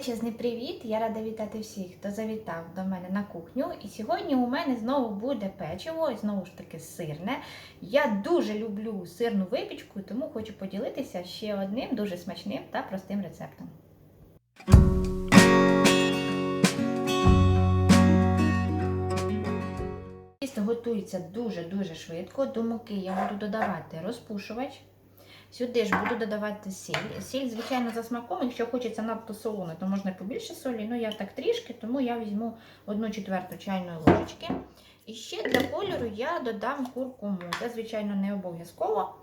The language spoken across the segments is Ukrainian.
Величезний привіт! Я рада вітати всіх, хто завітав до мене на кухню. І сьогодні у мене знову буде печиво, і знову ж таки сирне. Я дуже люблю сирну випічку, тому хочу поділитися ще одним дуже смачним та простим рецептом. Тісто готується дуже-дуже швидко. До муки я буду додавати розпушувач. Сюди ж буду додавати сіль. Сіль, звичайно, за смаком. Якщо хочеться надто солоне, то можна побільше солі. Ну, я так трішки, тому я візьму 1 четверту чайної ложечки. І ще для кольору я додам куркуму. Це, звичайно, не обов'язково.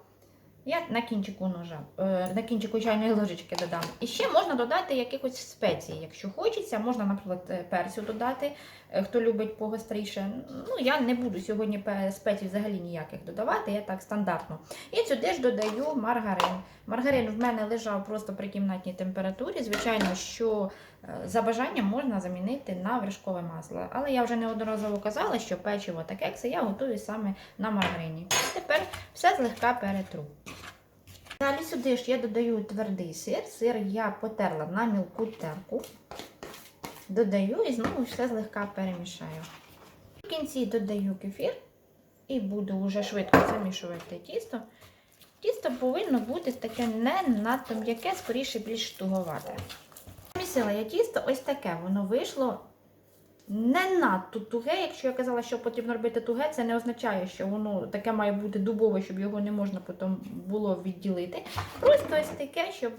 Я на кінчику ножа, е, на кінчику чайної ложечки додам. І ще можна додати якихось спецій, якщо хочеться. Можна, наприклад, е, перцю додати, е, хто любить погостріше. Ну, я не буду сьогодні спецій взагалі ніяких додавати, я так стандартно. І сюди ж додаю маргарин. Маргарин в мене лежав просто при кімнатній температурі. Звичайно, що за бажанням можна замінити на вершкове масло. Але я вже неодноразово казала, що печиво та кекси я готую саме на маргарині. Тепер все злегка перетру. Далі сюди ж я додаю твердий сир. Сир я потерла на мілку терку. Додаю і знову все злегка перемішаю. В кінці додаю кефір і буду вже швидко замішувати тісто. Тісто повинно бути таке не надто м'яке, скоріше більш туговате. Замісила я тісто, ось таке воно вийшло не надто туге. Якщо я казала, що потрібно робити туге, це не означає, що воно таке має бути дубове, щоб його не можна потім було відділити. Просто ось таке, щоб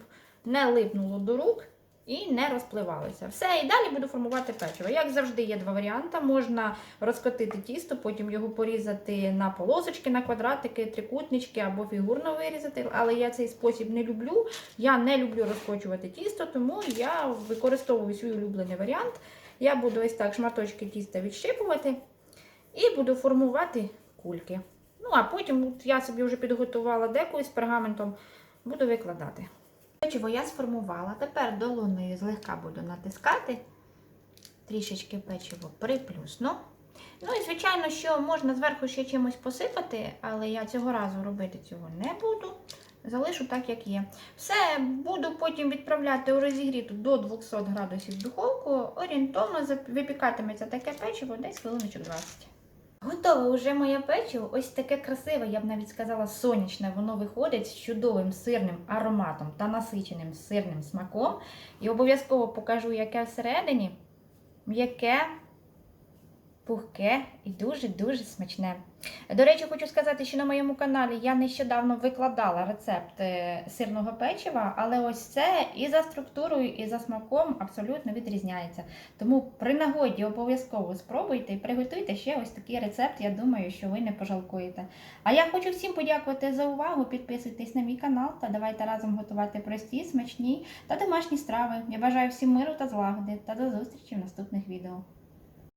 не липнуло до рук і не розпливалося. Все, і далі буду формувати печиво. Як завжди, є два варіанти. Можна розкотити тісто, потім його порізати на полосочки, на квадратики, трикутнички або фігурно вирізати. Але я цей спосіб не люблю. Я не люблю розкочувати тісто, тому я використовую свій улюблений варіант. Я буду ось так шматочки тіста відщипувати і буду формувати кульки. Ну, а потім я собі вже підготувала деку з пергаментом, буду викладати. Печиво я сформувала. Тепер долоною злегка буду натискати. Трішечки печиво приплюсну. Ну і, звичайно, що можна зверху ще чимось посипати, але я цього разу робити цього не буду. Залишу так, як є. Все, буду потім відправляти у розігріту до 200 градусів духовку. Орієнтовно випікатиметься таке печиво десь хвилиночок 20. Готове вже моє печиво. Ось таке красиве, я б навіть сказала, сонячне. Воно виходить з чудовим сирним ароматом та насиченим сирним смаком. І обов'язково покажу, яке всередині. М'яке, пухке і дуже-дуже смачне. До речі, хочу сказати, що на моєму каналі я нещодавно викладала рецепт е, сирного печива, але ось це і за структурою, і за смаком абсолютно відрізняється. Тому при нагоді обов'язково спробуйте і приготуйте ще ось такий рецепт. Я думаю, що ви не пожалкуєте. А я хочу всім подякувати за увагу. Підписуйтесь на мій канал та давайте разом готувати прості, смачні та домашні страви. Я бажаю всім миру та злагоди та до зустрічі в наступних відео.